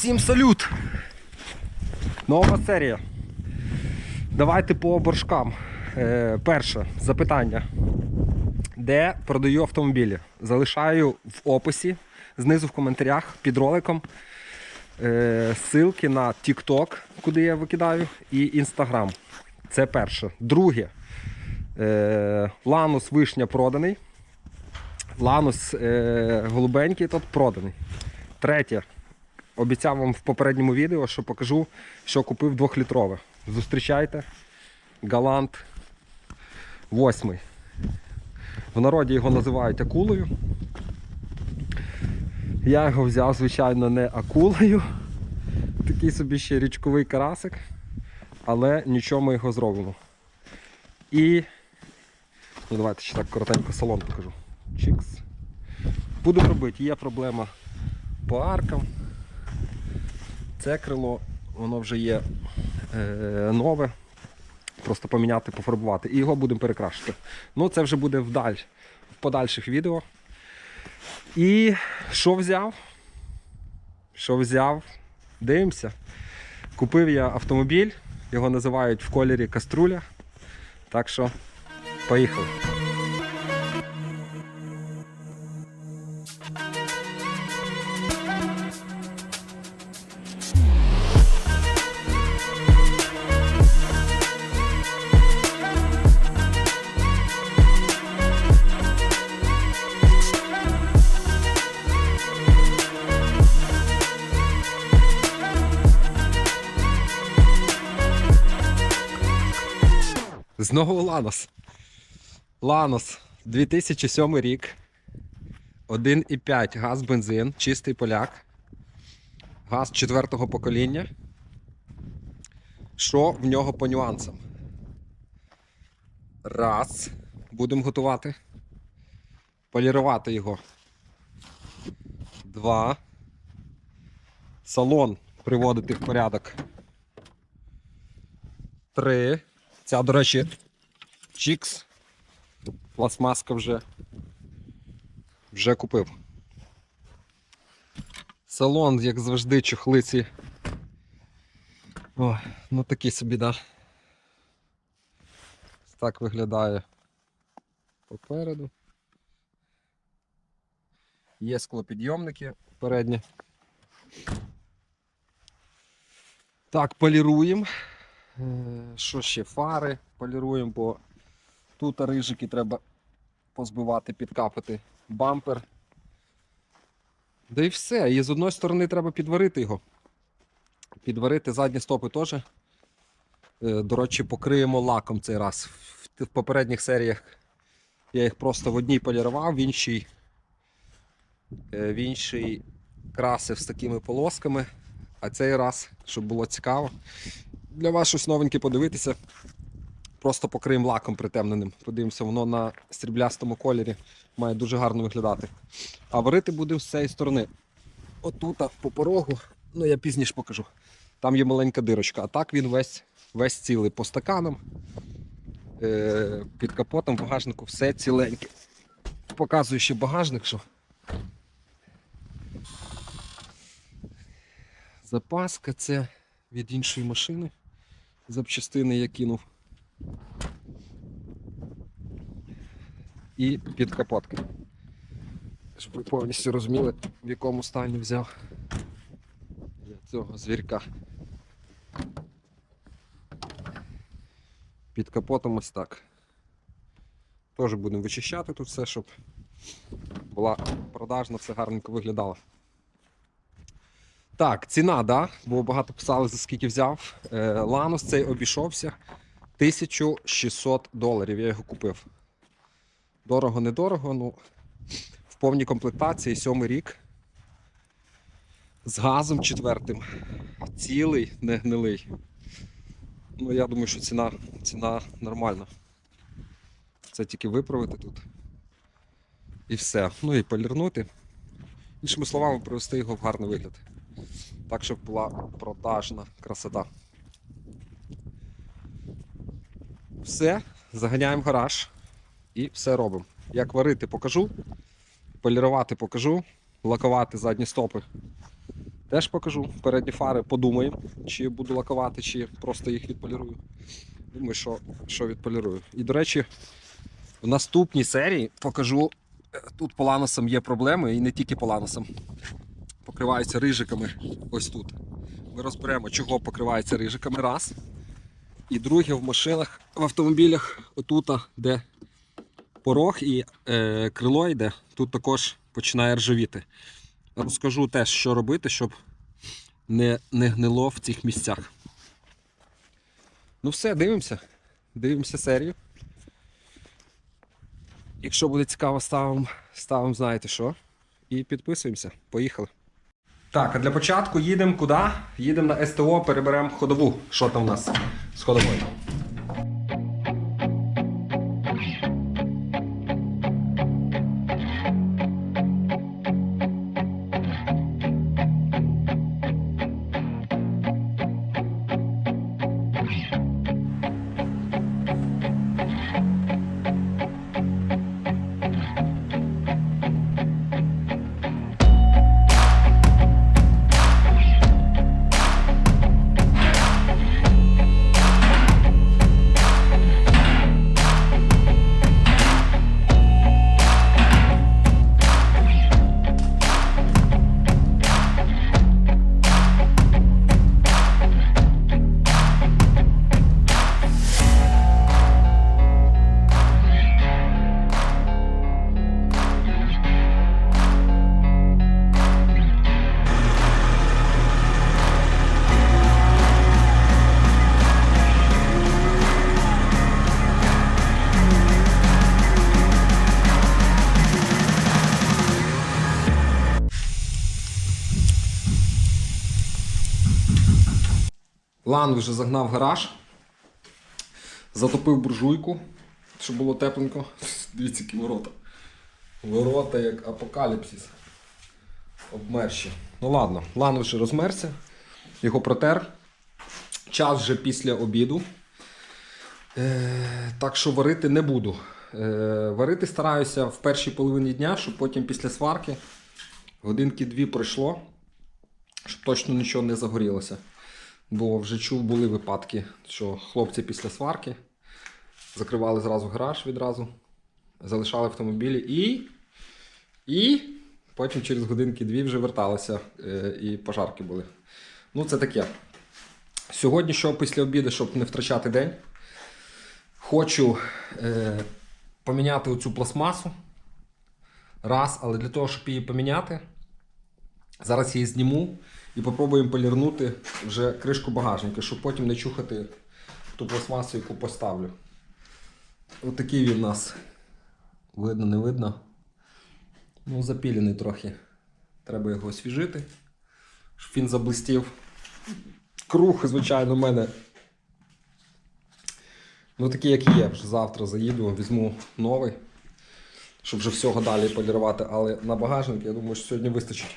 Всім салют! Нова серія. Давайте по боржкам. Е, перше запитання. Де продаю автомобілі? Залишаю в описі, знизу в коментарях під роликом е, ссылки на TikTok, куди я викидаю, і Instagram. Це перше. Друге. Е, Ланус вишня проданий. Ланус е, голубенький тут проданий. Третє. Обіцяв вам в попередньому відео, що покажу, що купив 2-літрове. Зустрічайте. Галант 8. В народі його називають акулою. Я його взяв, звичайно, не акулою. Такий собі ще річковий карасик. Але нічого ми його зробимо. І. Ну, давайте ще так коротенько салон покажу. Чікс. Будемо робити. Є проблема по аркам. Це крило, воно вже є е, нове. Просто поміняти, пофарбувати. І його будемо перекрашувати. Ну, це вже буде вдаль, в подальших відео. І що взяв? Що взяв? Дивимося. Купив я автомобіль, його називають в кольорі каструля. Так що, поїхали. Знову Ланос. Ланос 2007 рік. 1,5 газ бензин, чистий поляк. Газ четвертого покоління. Що в нього по нюансам? Раз. Будемо готувати. Полірувати його. Два. Салон приводити в порядок. Три. Ця, до речі, Чікс. Пластмаска вже. Вже купив. Салон, як завжди, чохлиці. О, ну такі собі, да. Так виглядає попереду. Є склопідйомники передні. Так, поліруємо. Е, Що ще? Фари поліруємо, бо тут рижики треба позбивати, підкапати. Бампер. Да і все. І з одної сторони треба підварити його. Підварити задні стопи теж. Е, До речі, покриємо лаком цей раз. В попередніх серіях я їх просто в одній полірував, в іншій, е, в іншій красив з такими полосками. А цей раз, щоб було цікаво, для вас щось новеньке подивитися. Просто покриємо лаком притемненим. Подивимося, воно на сріблястому кольорі має дуже гарно виглядати. А варити будемо з цієї сторони. Отут, по порогу, ну я пізніше покажу. Там є маленька дирочка, а так він весь, весь цілий по стаканам. Е, під капотом, багажнику все ціленьке. Показую ще багажник, що. Запаска це від іншої машини. Запчастини я кинув. І під капотки. Щоб ви повністю розуміли, в якому стані взяв я цього звірка. Під капотом ось так. Теж будемо вичищати тут все, щоб була продажна, все гарненько виглядало. Так, ціна, да? бо багато писали, за скільки взяв. Е, Ланос цей обійшовся 1600 доларів. Я його купив. Дорого, недорого, ну в повній комплектації сьомий рік. З газом четвертим. Цілий, не гнилий. Ну, я думаю, що ціна, ціна нормальна. Це тільки виправити тут. І все. Ну і полірнути. Іншими словами, привести його в гарний вигляд. Так, щоб була продажна красота. Все, заганяємо гараж і все робимо. Як варити покажу, полірувати покажу, лакувати задні стопи Теж покажу. Передні фари подумаємо, чи буду лакувати, чи просто їх відполірую. Думаю, що, що відполірую. І, до речі, в наступній серії покажу. е, Тут по ланосам є проблеми, і не тільки по ланосам. Покриваються рижиками ось тут. Ми розберемо, чого покриваються рижиками. Раз. І друге в машинах, в автомобілях, отута, де порог і е, крило йде, тут також починає ржавіти. Розкажу теж, що робити, щоб не, не гнило в цих місцях. Ну все, дивимося. Дивимося серію. Якщо буде цікаво, ставимо, ставимо знаєте що. І підписуємося. Поїхали. Так, а для початку їдемо куди? Їдемо на СТО, переберемо ходову. Що там у нас з ходовою? Лан вже загнав гараж. Затопив буржуйку, щоб було тепленько. Дивіться, які ворота. Ворота як апокаліпсис. Обмерші. Ну ладно, лан вже розмерся, його протер. Час вже після обіду. Е, так що варити не буду. Е, варити стараюся в першій половині дня, щоб потім після сварки годинки-дві пройшло, щоб точно нічого не загорілося. Бо вже чув, були випадки, що хлопці після сварки закривали зразу гараж відразу, залишали автомобілі і. І потім через годинки-дві вже верталися е, і пожарки були. Ну, це таке. Сьогодні, що після обіду, щоб не втрачати день, хочу е, поміняти оцю пластмасу. Раз, але для того, щоб її поміняти, зараз її зніму і попробуємо полірнути вже кришку багажника, щоб потім не чухати ту пластмасу, яку поставлю. Ось такий він у нас. Видно, не видно. Ну, запілений трохи. Треба його освіжити, щоб він заблистів. Круг, звичайно, в мене. Ну, такий, як є. Вже завтра заїду, візьму новий, щоб вже всього далі полірувати. Але на багажник, я думаю, що сьогодні вистачить.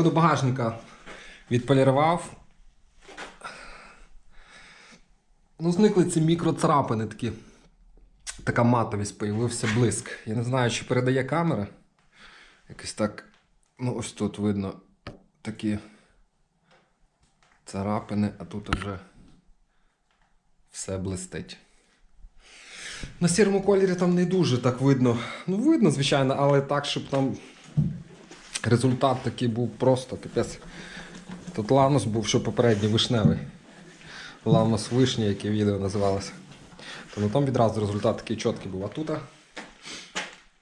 Половину багажника відполірував. Ну, зникли ці мікроцарапини такі. Така матовість появився блиск. Я не знаю, чи передає камера. Якось так. Ну, ось тут видно такі царапини, а тут вже все блистить. На сірому кольорі там не дуже так видно. Ну, видно, звичайно, але так, щоб там результат такий був просто капець. Тут ланус був, що попередній вишневий. Ланус вишні, яке відео називалося. То на тому відразу результат такий чіткий був. А тут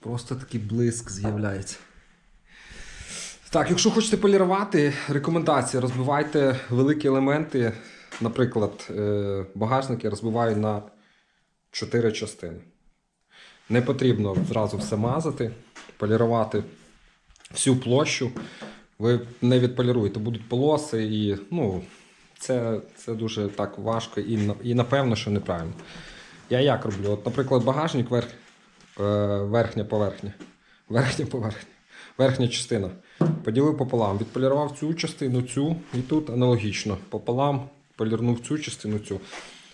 просто такий блиск з'являється. Так, якщо хочете полірувати, рекомендація, розбивайте великі елементи. Наприклад, е, багажник я розбиваю на 4 частини. Не потрібно зразу все мазати, полірувати всю площу. Ви не відполіруєте, будуть полоси, і ну, це, це дуже так важко і, і напевно, що неправильно. Я як роблю? От, наприклад, багажник верх, е, верхня поверхня. Верхня поверхня. Верхня частина. Поділив пополам. Відполірував цю частину, цю і тут аналогічно. Пополам полірнув цю частину, цю.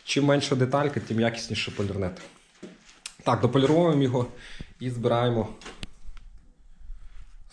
Чим менша деталька, тим якісніше полірнете. Так, дополіровуємо його і збираємо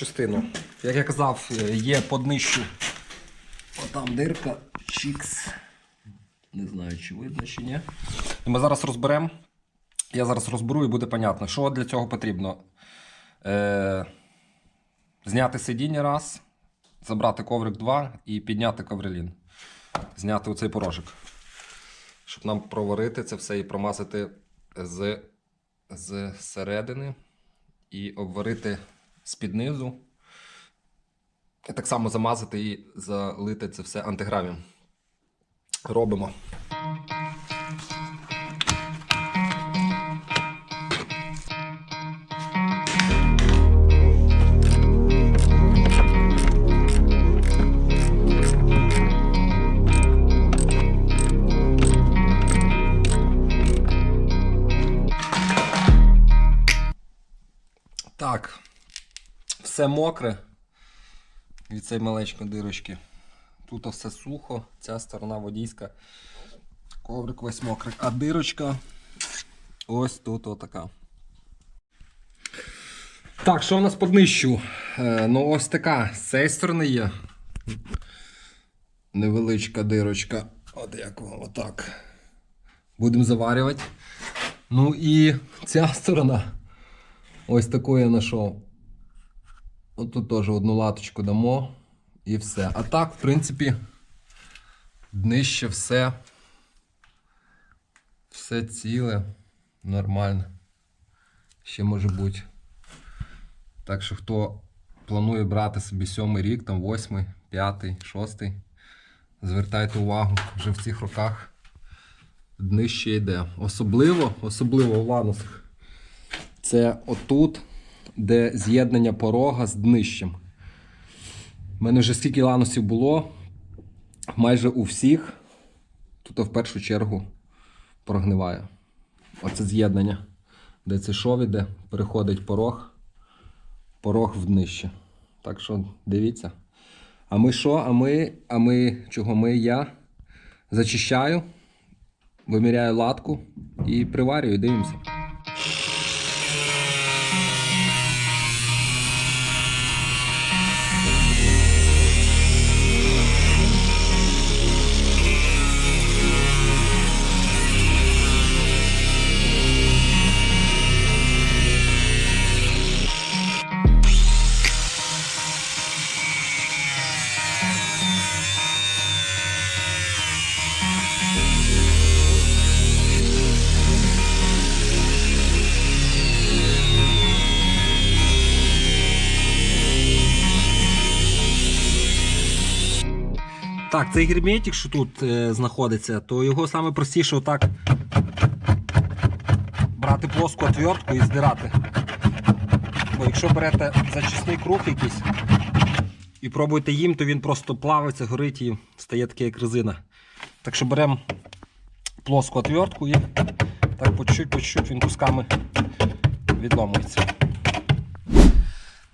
частину. Як я казав, е, є по днищу. Отам дирка, чікс. Не знаю, чи видно, чи ні. І ми зараз розберемо. Я зараз розберу і буде понятно, що для цього потрібно. Е, зняти сидіння раз, забрати коврик 2 і підняти коврелін. Зняти оцей порожок. Щоб нам проварити це все і промазати з, з середини і обварити з-під низу. І так само замазати і залити це все антигравім. Робимо. Так, все мокре від цієї маленької дирочки. Тут все сухо, ця сторона водійська. Коврик весь мокрий. А дирочка ось тут отака. Так, що в нас по днищу? Е, ну, ось така. З цієї сторони є. Невеличка дирочка. От як воно, отак. Будемо заварювати. Ну і ця сторона. Ось таку я знайшов. Тут теж одну латочку дамо і все. А так, в принципі, днище все. Все ціле, нормально. Ще може бути. Так що хто планує брати собі сьомий рік, там восьмий, п'ятий, шостий, звертайте увагу, вже в цих роках днище йде. Особливо, особливо в ланусах. Це отут, де з'єднання порога з днищем. У мене вже скільки ланусів було, майже у всіх, тут в першу чергу прогниває. Оце з'єднання, де цей шов іде, переходить порог, порог в днище. Так що дивіться. А ми що? А ми, а ми чого ми? Я зачищаю, виміряю латку і приварюю, дивимося. Так, цей герметик, що тут е, знаходиться, то його саме простіше отак брати плоску отвертку і здирати. Бо якщо берете зачисний круг якийсь і пробуєте їм, то він просто плавиться, горить і стає таке як резина. Так що беремо плоску отвертку і так по по чуть-чуть він кусками відломується.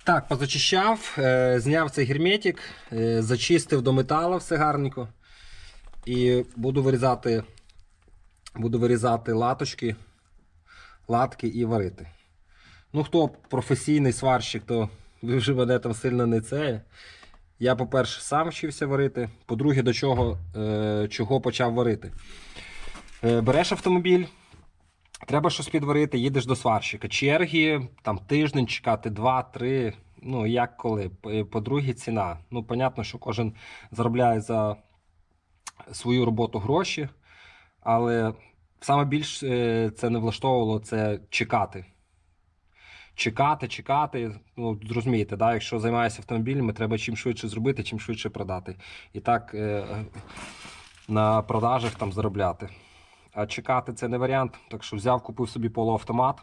Так, позачищав, е, зняв цей герметик, е, зачистив до металу все гарненько. І буду вирізати, буду вирізати латочки, латки і варити. Ну, хто професійний сварщик, то ви вже мене там сильно не це. Я, по-перше, сам вчився варити. По-друге, до чого, е, чого почав варити. Береш автомобіль, Треба щось підварити, їдеш до сварщика. Черги, там тиждень чекати, два-три. Ну, як коли. По-друге, ціна. Ну, понятно, що кожен заробляє за свою роботу гроші, але саме більш е, це не влаштовувало це чекати. Чекати, чекати. Ну, зрозумієте, да? якщо займаєшся автомобілями, треба чим швидше зробити, чим швидше продати. І так е, на продажах там заробляти. Чекати це не варіант. Так що взяв, купив собі полуавтомат.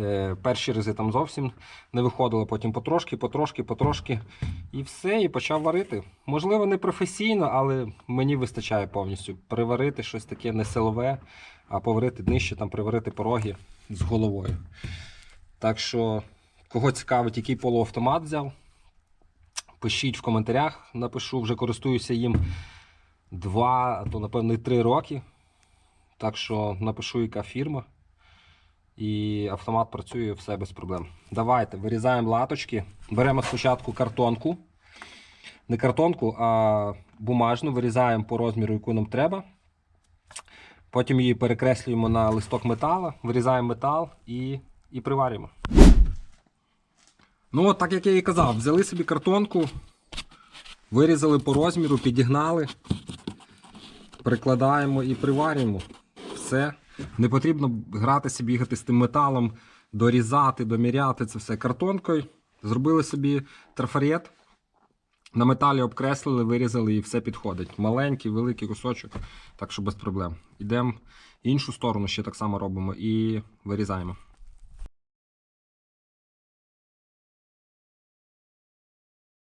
Е, перші рази там зовсім не виходило, потім потрошки, потрошки, потрошки. І все, і почав варити. Можливо, не професійно, але мені вистачає повністю. Приварити щось таке не силове, а поварити днище, там приварити пороги з головою. Так що, кого цікавить, який полуавтомат взяв, пишіть в коментарях, напишу, вже користуюся їм два, а то напевно три роки. Так що напишу, яка фірма. І автомат працює все без проблем. Давайте вирізаємо латочки. Беремо спочатку картонку. Не картонку, а бумажну. Вирізаємо по розміру, яку нам треба. Потім її перекреслюємо на листок метала, вирізаємо метал і, і приварюємо. Ну, от так як я і казав, взяли собі картонку, вирізали по розміру, підігнали, прикладаємо і приварюємо. Все. Не потрібно гратися, бігати з тим металом, дорізати, доміряти це все картонкою. Зробили собі трафарет. На металі обкреслили, вирізали і все підходить. Маленький, великий кусочок, так що без проблем. Йдемо іншу сторону, ще так само робимо і вирізаємо.